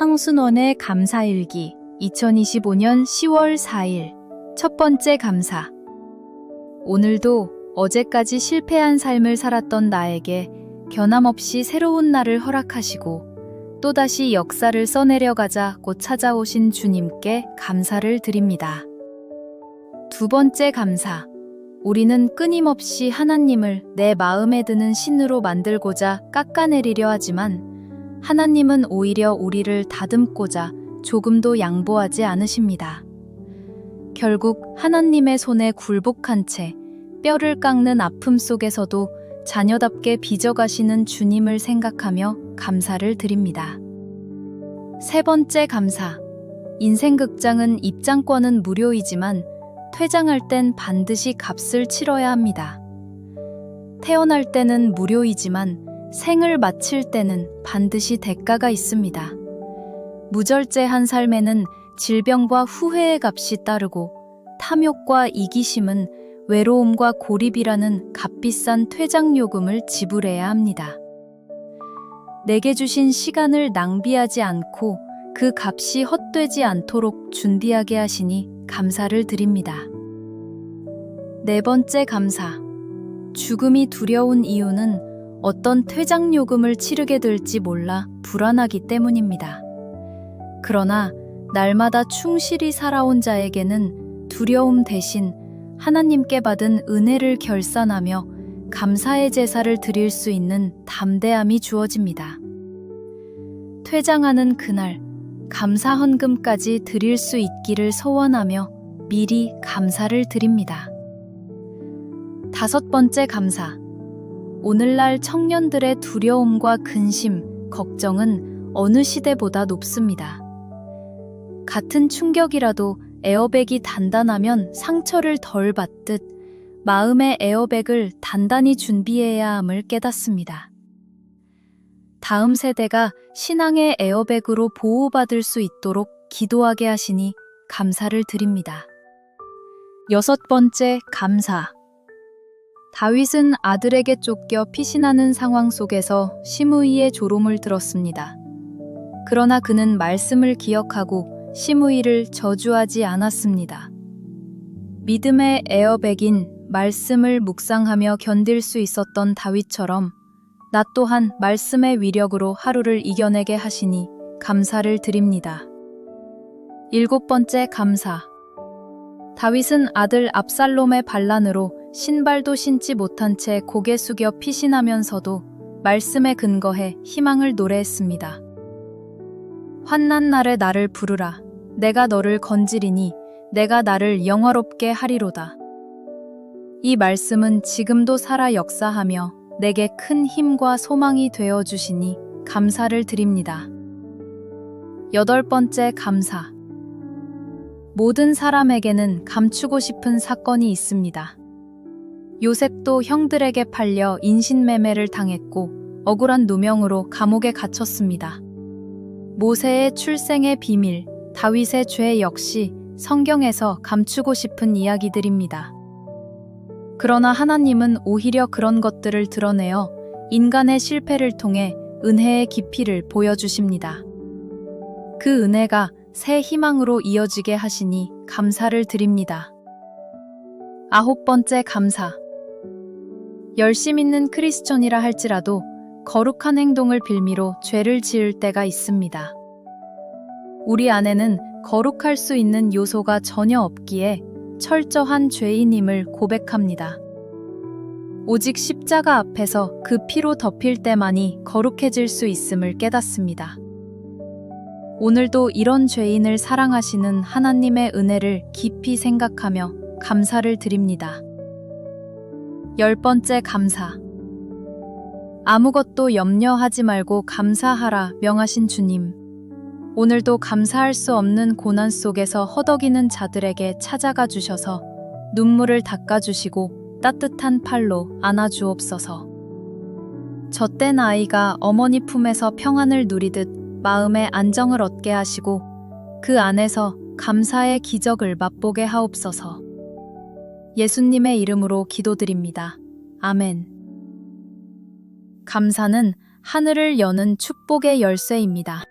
황순원의 감사일기 2025년 10월 4일. 첫 번째 감사. 오늘도 어제까지 실패한 삶을 살았던 나에게 변함없이 새로운 날을 허락하시고 또다시 역사를 써내려가자 곧 찾아오신 주님께 감사를 드립니다. 두 번째 감사. 우리는 끊임없이 하나님을 내 마음에 드는 신으로 만들고자 깎아내리려 하지만 하나님은 오히려 우리를 다듬고자 조금도 양보하지 않으십니다. 결국 하나님의 손에 굴복한 채 뼈를 깎는 아픔 속에서도 자녀답게 빚어가시는 주님을 생각하며 감사를 드립니다. 세 번째 감사. 인생 극장은 입장권은 무료이지만 퇴장할 땐 반드시 값을 치러야 합니다. 태어날 때는 무료이지만 생을 마칠 때는 반드시 대가가 있습니다. 무절제한 삶에는 질병과 후회의 값이 따르고 탐욕과 이기심은 외로움과 고립이라는 값비싼 퇴장 요금을 지불해야 합니다. 내게 주신 시간을 낭비하지 않고 그 값이 헛되지 않도록 준비하게 하시니 감사를 드립니다. 네 번째 감사. 죽음이 두려운 이유는 어떤 퇴장 요금을 치르게 될지 몰라 불안하기 때문입니다. 그러나 날마다 충실히 살아온 자에게는 두려움 대신 하나님께 받은 은혜를 결산하며 감사의 제사를 드릴 수 있는 담대함이 주어집니다. 퇴장하는 그날 감사 헌금까지 드릴 수 있기를 소원하며 미리 감사를 드립니다. 다섯 번째 감사. 오늘날 청년들의 두려움과 근심, 걱정은 어느 시대보다 높습니다. 같은 충격이라도 에어백이 단단하면 상처를 덜 받듯 마음의 에어백을 단단히 준비해야 함을 깨닫습니다. 다음 세대가 신앙의 에어백으로 보호받을 수 있도록 기도하게 하시니 감사를 드립니다. 여섯 번째 감사. 다윗은 아들에게 쫓겨 피신하는 상황 속에서 시므이의 조롱을 들었습니다. 그러나 그는 말씀을 기억하고 시므이를 저주하지 않았습니다. 믿음의 에어백인 말씀을 묵상하며 견딜 수 있었던 다윗처럼 나 또한 말씀의 위력으로 하루를 이겨내게 하시니 감사를 드립니다. 일곱 번째 감사. 다윗은 아들 압살롬의 반란으로 신발도 신지 못한 채 고개 숙여 피신하면서도 말씀에 근거해 희망을 노래했습니다. 환난 날에 나를 부르라. 내가 너를 건지리니 내가 나를 영화롭게 하리로다. 이 말씀은 지금도 살아 역사하며 내게 큰 힘과 소망이 되어 주시니 감사를 드립니다. 여덟 번째 감사. 모든 사람에게는 감추고 싶은 사건이 있습니다. 요셉도 형들에게 팔려 인신매매를 당했고 억울한 누명으로 감옥에 갇혔습니다. 모세의 출생의 비밀, 다윗의 죄 역시 성경에서 감추고 싶은 이야기들입니다. 그러나 하나님은 오히려 그런 것들을 드러내어 인간의 실패를 통해 은혜의 깊이를 보여주십니다. 그 은혜가 새 희망으로 이어지게 하시니 감사를 드립니다. 아홉 번째 감사. 열심 있는 크리스천이라 할지라도 거룩한 행동을 빌미로 죄를 지을 때가 있습니다. 우리 안에는 거룩할 수 있는 요소가 전혀 없기에 철저한 죄인임을 고백합니다. 오직 십자가 앞에서 그 피로 덮일 때만이 거룩해질 수 있음을 깨닫습니다. 오늘도 이런 죄인을 사랑하시는 하나님의 은혜를 깊이 생각하며 감사를 드립니다. 열 번째 감사. 아무것도 염려하지 말고 감사하라 명하신 주님. 오늘도 감사할 수 없는 고난 속에서 허덕이는 자들에게 찾아가 주셔서 눈물을 닦아주시고 따뜻한 팔로 안아주옵소서. 젖된 아이가 어머니 품에서 평안을 누리듯 마음의 안정을 얻게 하시고 그 안에서 감사의 기적을 맛보게 하옵소서. 예수님의 이름으로 기도드립니다. 아멘. 감사는 하늘을 여는 축복의 열쇠입니다.